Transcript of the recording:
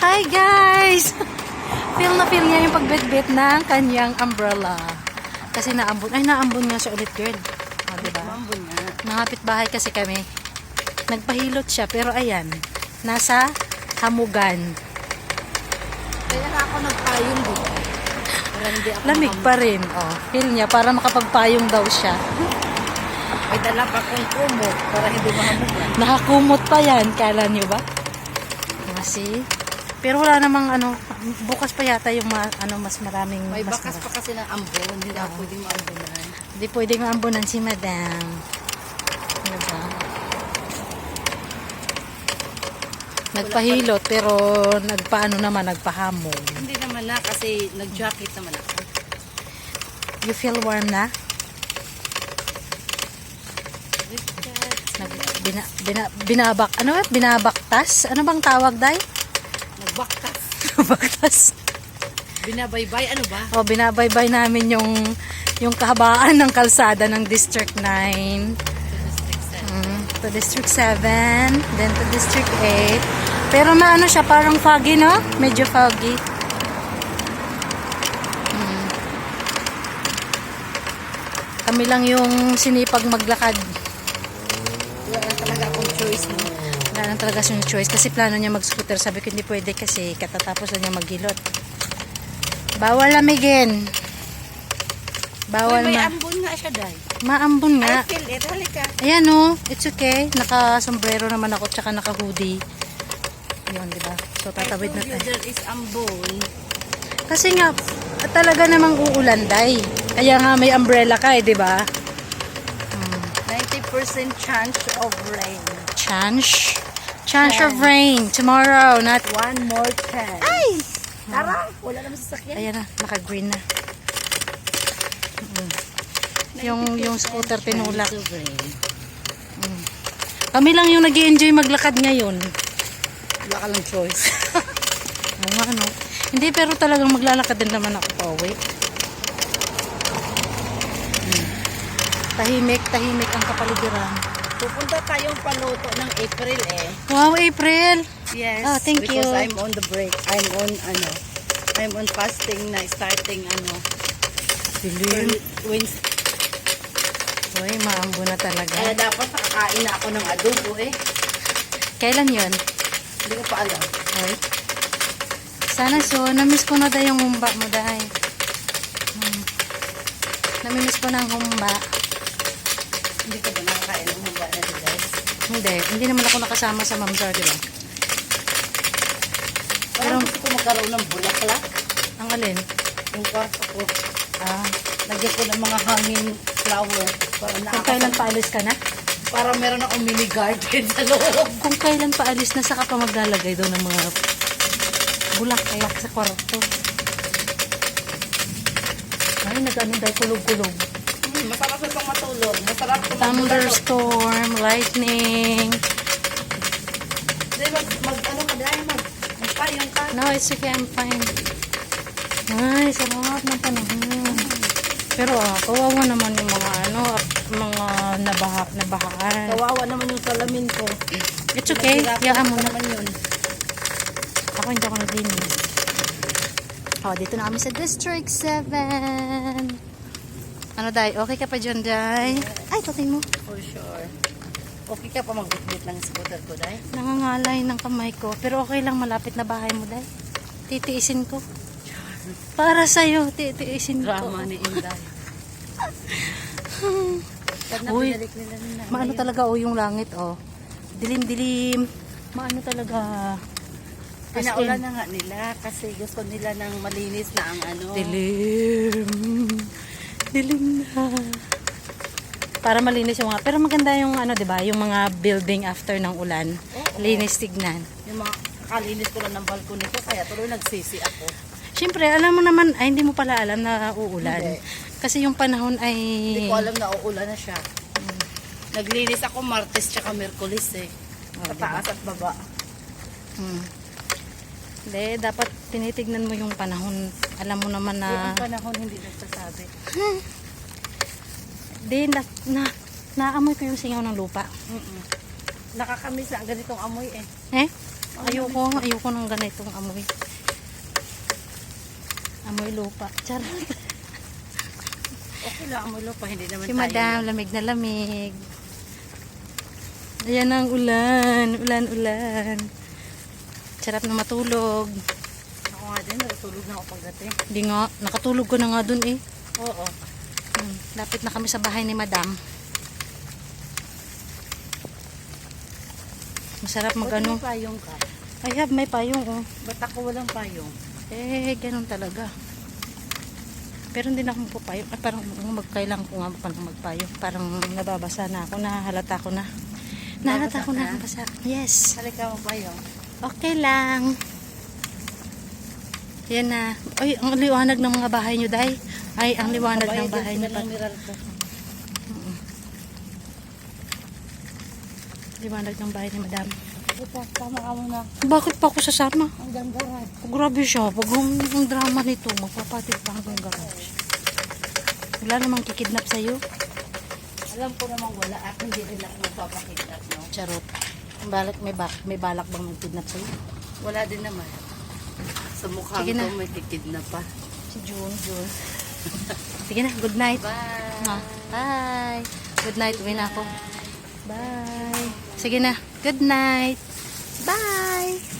Hi guys! feel na feel niya yung pagbitbit ng kanyang umbrella. Kasi naambon. Ay, naambon nga siya ulit, girl. O, diba? Mambon nga. Mga bahay kasi kami. Nagpahilot siya, pero ayan. Nasa hamugan. Kaya nga ako nagpayong dito. Lamig pa rin. Oh, feel niya, para makapagpayong daw siya. May dala pa kong kumo para hindi mahamugan. Nakakumot pa yan. Kala niyo ba? Kasi, pero wala namang ano, bukas pa yata yung ma- ano, mas maraming May mas bakas mara- pa kasi ng ambon. Hindi ako pwedeng maambunan. Hindi pwedeng maambunan si madam. Diba? Nagpahilot pero nagpaano naman, nagpahamog. Hindi naman na kasi nag-jacket naman ako. You feel warm na? Nag, bina, bina, binabak, ano ba? Binabaktas? Ano bang tawag, Day? Baktas. Binabaybay. Ano ba? O, binabaybay namin yung yung kahabaan ng kalsada ng District 9. Mm, to District 7, then to District 8. Pero maano siya, parang foggy, no? Medyo foggy. Mm. Kami lang yung sinipag maglakad. Wala talaga akong choice mo. Wala lang talaga siyang choice kasi plano niya mag-scooter. Sabi ko hindi pwede kasi katatapos na niya maghilot. Bawal lamigin. Bawal Uy, may ma ambon nga siya, Day. maambon nga. I feel it. Halika. Ayan o, it's okay. Naka-sombrero naman ako tsaka naka-hoodie. Yun, di ba? So, tatawid na tayo. there is ambon. Kasi nga, talaga namang uulan, day. Kaya nga may umbrella ka eh, di ba? 90% chance of rain. Chance. Chance of rain tomorrow, not... One more chance. Ay! Tara! Wala naman sasakyan. Ayan na, naka-green na. Mm. Yung, yung scooter tinulak. Rain. Kami lang yung nag enjoy maglakad ngayon. Wala ka lang choice. Oo nga, no? Hindi, pero talagang maglalakad din naman ako pa uwi. Hmm. Tahimik, tahimik ang kapaligiran. Pupunta tayong paluto ng April eh. Wow, April! Yes. Oh, thank because you. I'm on the break. I'm on ano. I'm on fasting na starting ano. Dilim. Wednesday. Uy, maambo na Kaya talaga. dapat nakakain na ako ng adobo eh. Kailan yon? Hindi ko pa alam. Uy. Sana so, namiss ko na dahil yung humba mo dahil. Hmm. Namimiss ko na ang humba. Hindi ka ba nakakain ng mga na di guys? Hindi, hindi naman ako nakasama sa Ma'am Jar, di ba? Parang gusto ko magkaroon ng bulaklak. Ang alin? Yung kwarto ko. Ah, Lagyan ko ng mga hanging flower. Para kung nakaka- kailan paalis ka na? Para meron akong mini garden sa loob. Kung kailan paalis na, saka pa maglalagay daw ng mga bulaklak sa kwarto. Ay, nag-ano dahil kulog-kulog. Hmm, masarap pang matulog. Masarap magbulaklak. Thunderstorm, lightning. Hindi, mag, mag, ano ka dahil mag, magpayong ka. No, it's okay, I'm fine. Ay, sarap ng panahon. Pero ah, kawawa naman yung mga ano, mga nabaha, nabahaan. Kawawa naman yung salamin ko. It's okay, ako mo na. naman yun. Ako hindi ako naglinis. Oh, dito na kami sa District 7. Ano, Day? Okay ka pa dyan, Day? Ay, tatay mo. For sure. Okay ka pa magbitbit ng scooter ko, Day? Nangangalay ng kamay ko. Pero okay lang, malapit na bahay mo, Day. Titiisin ko. Para sa'yo, titiisin ko. Drama ni Inday. Uy. Maano talaga, oh, yung langit, oh. Dilim-dilim. Maano talaga. As Pinaulan in, na nga nila kasi gusto nila ng malinis na ang ano. Dilim. Dilim na. Para malinis yung mga, pero maganda yung ano, 'di ba? Yung mga building after ng ulan. Oo. Linis tignan. Yung mga kakalinis ko lang ng balcony ko kaya tuloy nagsisi ako. Siyempre, alam mo naman, ay hindi mo pala alam na uulan. Hindi. Kasi yung panahon ay Hindi ko alam na uulan na siya. Naglinis ako Martes tsaka Merkulis eh. Sa taas at baba. Hmm. Hindi, dapat tinitignan mo yung panahon. Alam mo naman na ang panahon hindi nagsasabi. di na, na naamoy ko yung singaw ng lupa. Mm-mm. Nakakamiss na ang ganitong amoy eh. Eh? Ayoko, ayoko ng ganitong amoy. Amoy lupa. Charot. Okay lang, amulo pa. Hindi naman Si tayo. madam, lamig na lamig. Ayan ang ulan. Ulan, ulan. Sarap na matulog. Nga din, natulog na ako pagdating. Hindi nga, nakatulog ko na nga dun eh. Oo. Hmm, lapit na kami sa bahay ni madam. Masarap mag Ba't may payong ka? I have may payong oh. Ba't ako walang payong? Eh, ganun talaga. Pero hindi na ako magpapayong. Ah, parang magkailangan ko nga pa ng magpayong. Parang nababasa na ako. Nahalata ko na. Nahalata ko na. Basa. Yes. Halika mo payong. Okay lang. Yan na. Ay, ang liwanag ng mga bahay nyo, Day. Ay, ang liwanag ng bahay nyo. Pa. ko. Liwanag ng bahay ni Madam. Tama ka muna. Bakit pa ako sasama? Ang ganda rin. Oh, grabe siya. Pag ang, ang drama nito, magpapatid pa hanggang garage. Wala namang kikidnap sa'yo. Alam ko namang wala at hindi rin ako magpapakidnap, no? Charot. Balak, may, bak, may balak bang magkidnap sa'yo? Wala din naman. Sa na. to may kikidnap pa. Si June, June. Sige na, good night. Bye! Ah, Bye. Good night. Uwi na ako. Bye. Sige na. Good night. Bye.